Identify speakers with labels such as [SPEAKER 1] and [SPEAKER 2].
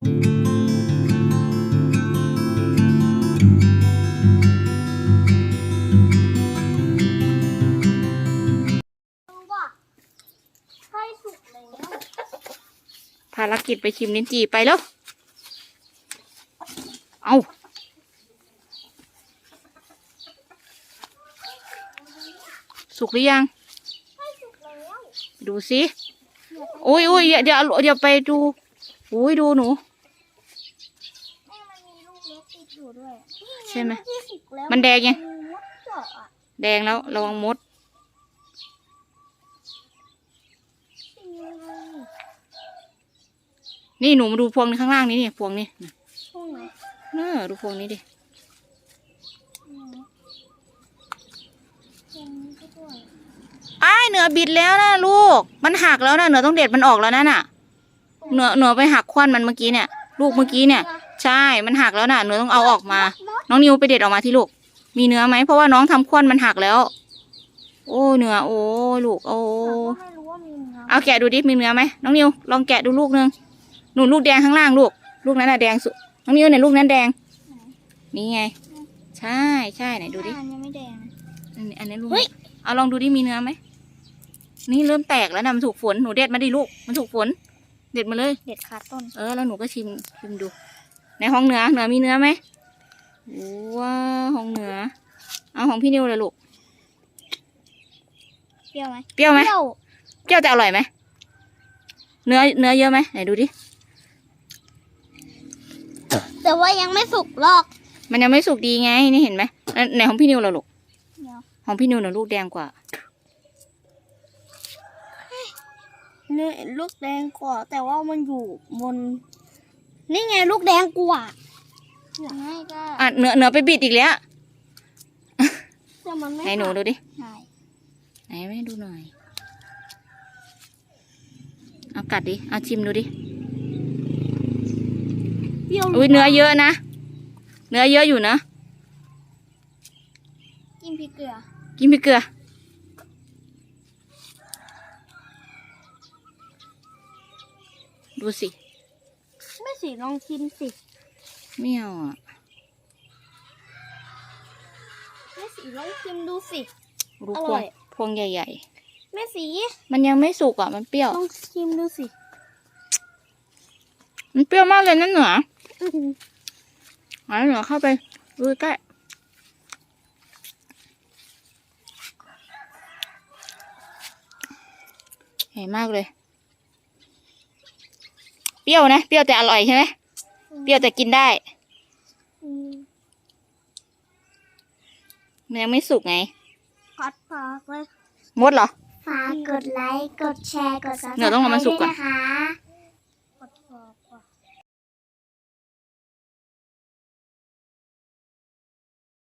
[SPEAKER 1] ภารกิจไปชิมลิ้นจี่ไปแล้ว เอาสุกหรือยัง
[SPEAKER 2] ใกล้สุกแล้ว
[SPEAKER 1] ดูสิ โอ้ยโอ้ยเดี๋ยวเดี๋ยวเดี๋ยวไปดูโอ้ยดูหนู
[SPEAKER 2] แม่มันมี ลูกเล็กติดอยู่ด้วย
[SPEAKER 1] ใช่ไหม
[SPEAKER 2] ที่สุกแล้ว
[SPEAKER 1] มันแดงยัง
[SPEAKER 2] มีมดเจาะอะ
[SPEAKER 1] แดงแล้วระวังมด
[SPEAKER 2] เป็นยังไง
[SPEAKER 1] นี่หนูมาดูพวงข้างล่างนี้นี่พวงนี้
[SPEAKER 2] ช่วงไหน
[SPEAKER 1] เออดูพวงนี้ดิ
[SPEAKER 2] อืมตรงนี้ก็ด้วย
[SPEAKER 1] อ้ายเหนือบิดแล้วนะลูก มันหักแล้วนะเหนือต้องเด็ดมันออกแล้วนะน่ะเหนือเหนือไปหักควันมันเมื่อกี้เนี่ย ลูกเมื่อกี้เนี่ย ใช่มันหักแล้วน่ะเหนือต้องเอาออกมา
[SPEAKER 2] มด
[SPEAKER 1] น้องนิวไปเด็ดออกมาที่ลูก มีเนื้อไหมเพราะว่าน้องทำควันมันหักแล้ว โอ้เนื้อโอ้ลูกโอ้
[SPEAKER 2] เราก็ไม่รู้ว่ามีเนื้อ
[SPEAKER 1] เอาแกะดูดิมีเนื้อไหมน้องนิวลองแกะดูลูกนึงหนูลูกแดงข้างล่างลูก ลูกนั้นน่ะแดงสุดน้องนิวเนี่ยลูกนั้นแดง นี่ไง ใช่ใช่ไหนดูดิ
[SPEAKER 2] อ่ายังไม่แดง
[SPEAKER 1] อันนี้อันนี้ลูก
[SPEAKER 2] เฮ้ย
[SPEAKER 1] เอาลองดูดิมีเนื้อไหมนี่เริ่มแตกแล้วนะมันถูกฝนหนูเด็ดมาดิลูก มันถูกฝน เด็ดมาเลย
[SPEAKER 2] เด็ดขาดต้น
[SPEAKER 1] เออแล้วหนูก็ชิมชิมดู ในห้องเหนือเหนือมีเนื้อไหมว้าห้องเหนือเอาของพี่นิวเลยลูก
[SPEAKER 2] เปรี้ยวไหม
[SPEAKER 1] เปรี้ยวไหม
[SPEAKER 2] เปรี้ยว
[SPEAKER 1] เปรี้ยวแต่อร่อยไหมเนื้อเนื้อเยอะไหมไหนดูดิ
[SPEAKER 2] แต่ว่ายังไม่สุกหรอก
[SPEAKER 1] มันยังไม่สุกดีไงนี่เห็นไหมแล้วไหนของพี่นิวเลยลูก
[SPEAKER 2] เดี๋ยว
[SPEAKER 1] ของพี่นิวเนี่ยลูกแดงกว่า
[SPEAKER 2] นี่ลูกแดงกว่าแต่ว่ามันอยู่บน นี่ไงลูกแดงกว่าง่ายก็
[SPEAKER 1] อะเนื้อเนื้อไปบิดอีกแล้ว
[SPEAKER 2] แต่มันไม่
[SPEAKER 1] ไหนหนูดูดิ
[SPEAKER 2] ใช่
[SPEAKER 1] ไหนไม่ดูหน่อย เอากัดดิ เอาชิมดูดิ
[SPEAKER 2] เปรี้ยว
[SPEAKER 1] อุ้ยเนื้อเยอะนะ เนื้อเยอะอยู่นะ
[SPEAKER 2] กินพริกเกลือ
[SPEAKER 1] กินพริกเกลือ ดูสิ
[SPEAKER 2] ไม่ สิลองชิมสิ
[SPEAKER 1] ไม่เอาอะ
[SPEAKER 2] ไม่สิลองชิมดูสิ
[SPEAKER 1] ดู
[SPEAKER 2] อ
[SPEAKER 1] พ
[SPEAKER 2] ร่
[SPEAKER 1] ว
[SPEAKER 2] องย
[SPEAKER 1] พวงใหญ่
[SPEAKER 2] แม่สี
[SPEAKER 1] ๆ มันยังไม่สุกอะ มันเปรี้ยว
[SPEAKER 2] ลองชิมดูสิ
[SPEAKER 1] มันเปรี้ยวมากเลยนั่นเหนือเอาเหนือเข้าไปดูใกล้ใหญ่มากเลยเป รี้ยวนะ เปรี้ยวแต่อร่อยใช่ไหมเปรี้ยวแต่กินได้
[SPEAKER 2] อืม
[SPEAKER 1] มันยังไม่สุกไง
[SPEAKER 2] พัดปากเลย
[SPEAKER 1] มดเหรอ
[SPEAKER 2] ฝากกดไลค์ กดแชร์ กดซับสไคร
[SPEAKER 1] เดี๋ยวต้องเอามาสุกก่อน
[SPEAKER 2] นะคะ